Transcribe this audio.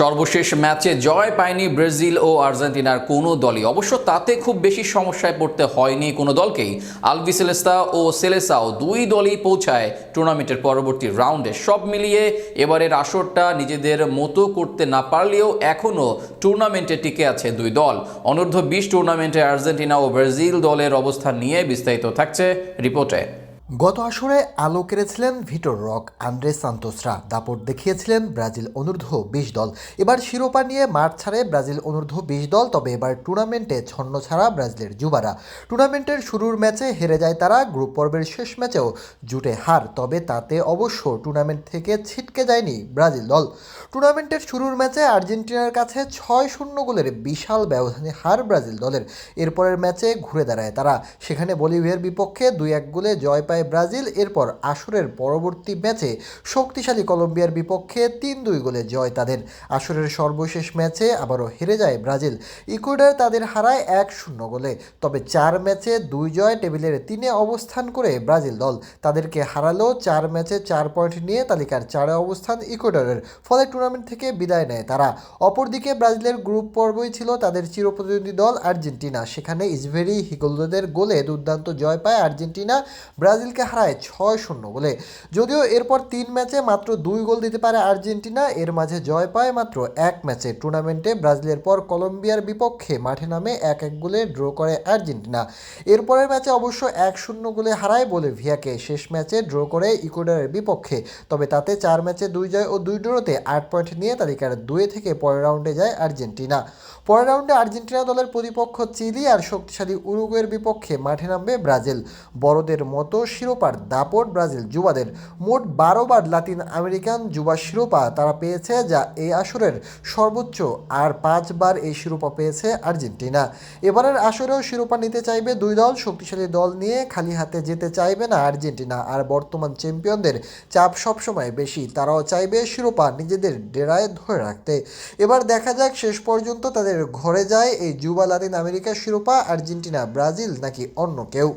সর্বশেষ ম্যাচে জয় পায়নি ব্রাজিল ও আর্জেন্টিনার কোনো দলই। অবশ্য তাতে খুব বেশি সমস্যায় পড়তে হয়নি কোনো দলকেই। আলভিসেলেস্তা ও সেলেসাও দুই দলই পৌঁছায় টুর্নামেন্টের পরবর্তী রাউন্ডে। সব মিলিয়ে এবারের আসরটা নিজেদের মতো করতে না পারলেও এখনও টুর্নামেন্টে টিকে আছে দুই দল। অনূর্ধ্ব বিশ টুর্নামেন্টে আর্জেন্টিনা ও ব্রাজিল দলের অবস্থান নিয়ে বিস্তারিত থাকছে রিপোর্টে। গত আসরে আলো কেড়েছিলেন ভিটোর রক, আন্দ্রে সান্তোসরা। দাপট দেখিয়েছিলেন ব্রাজিল অনূর্ধ্ব বিশ দল। এবার শিরোপা নিয়ে মাঠ ছাড়ে ব্রাজিল অনূর্ধ্ব বিশ দল, তবে এবার টুর্নামেন্টে ছন্ন ছাড়া ব্রাজিলের যুবারা। টুর্নামেন্টের শুরুর ম্যাচে হেরে যায় তারা, গ্রুপ পর্বের শেষ ম্যাচেও জুটে হার, তবে তাতে অবশ্য টুর্নামেন্ট থেকে ছিটকে যায়নি ব্রাজিল দল। টুর্নামেন্টের শুরুর ম্যাচে আর্জেন্টিনার কাছে ছয় শূন্য গোলের বিশাল ব্যবধানে হার ব্রাজিল দলের। এরপরের ম্যাচে ঘুরে দাঁড়ায় তারা। সেখানে বলিভিয়ার বিপক্ষে দুই এক গোলে জয় পায় ব্রাজিল, এরপর আসরের পরবর্তী ম্যাচে শক্তিশালী কলম্বিয়ার বিপক্ষে তিন দুই গোলে জয় তাদের। আসরের সর্বশেষ ম্যাচে আবারও হেরে যায় ব্রাজিল। ইকুয়েডর তাদের হারায় এক শূন্য গোলে। তবে চার ম্যাচে দুই জয় টেবিলের তিনে অবস্থান করে ব্রাজিল দল। তাদেরকে হারালো চার ম্যাচে চার পয়েন্ট নিয়ে তালিকার চারে অবস্থান ইকুয়েডরের। ফলে টুর্নামেন্ট থেকে বিদায় নেয় তারা। অপরদিকে ব্রাজিলের গ্রুপ পর্বই ছিল তাদের চিরপ্রতিদ্বন্দ্বী দল আর্জেন্টিনা। সেখানে ইসভেরি হিগোলদের গোলে দুর্দান্ত জয় পায় আর্জেন্টিনা। ব্রাজিলকে হারায় ছয় শূন্য বলে। যদিও এরপর তিন ম্যাচে মাত্র দুই গোল দিতে পারে আর্জেন্টিনা, এর মাঝে জয় পায় মাত্র এক ম্যাচে। টুর্নামেন্টে ব্রাজিলের পর কলম্বিয়ার বিপক্ষে মাঠে নামে এক এক গোলে ড্র করে আর্জেন্টিনা। এরপরের ম্যাচে অবশ্য এক শূন্য গোলে হারায় বলে ভিয়াকে শেষ ম্যাচে ড্র করে ইকুয়েডরের বিপক্ষে। তবে তাতে চার ম্যাচে দুই জয় ও দুই ড্রতে আট পয়েন্ট নিয়ে তালিকার দুয়ে থেকে পরের রাউন্ডে যায় আর্জেন্টিনা। পরের রাউন্ডে আর্জেন্টিনা দলের প্রতিপক্ষ চিলি আর শক্তিশালী উরুগুয়ের বিপক্ষে মাঠে নামবে ব্রাজিল। বড়দের মতো শিরোপার দাপট ব্রাজিল যুবাদের মোট বারো বার লাতিন আমেরিকান যুবা শিরোপা তারা পেয়েছে, যা এই আসরের সর্বোচ্চ আর পাঁচবার এই শিরোপা পেয়েছে আর্জেন্টিনা। এবারের আসরেও শিরোপা নিতে চাইবে দুই দল, শক্তিশালী দল নিয়ে খালি হাতে যেতে চাইবে না আর্জেন্টিনা। আর বর্তমান চ্যাম্পিয়নদের চাপ সবসময় বেশি, তারাও চাইবে শিরোপা নিজেদের ডেরায় ধরে রাখতে। এবার দেখা যাক শেষ পর্যন্ত তাদের ঘরে যায় এই যুবা লাতিন আমেরিকার শিরোপা আর্জেন্টিনা ব্রাজিল নাকি অন্য কেউ।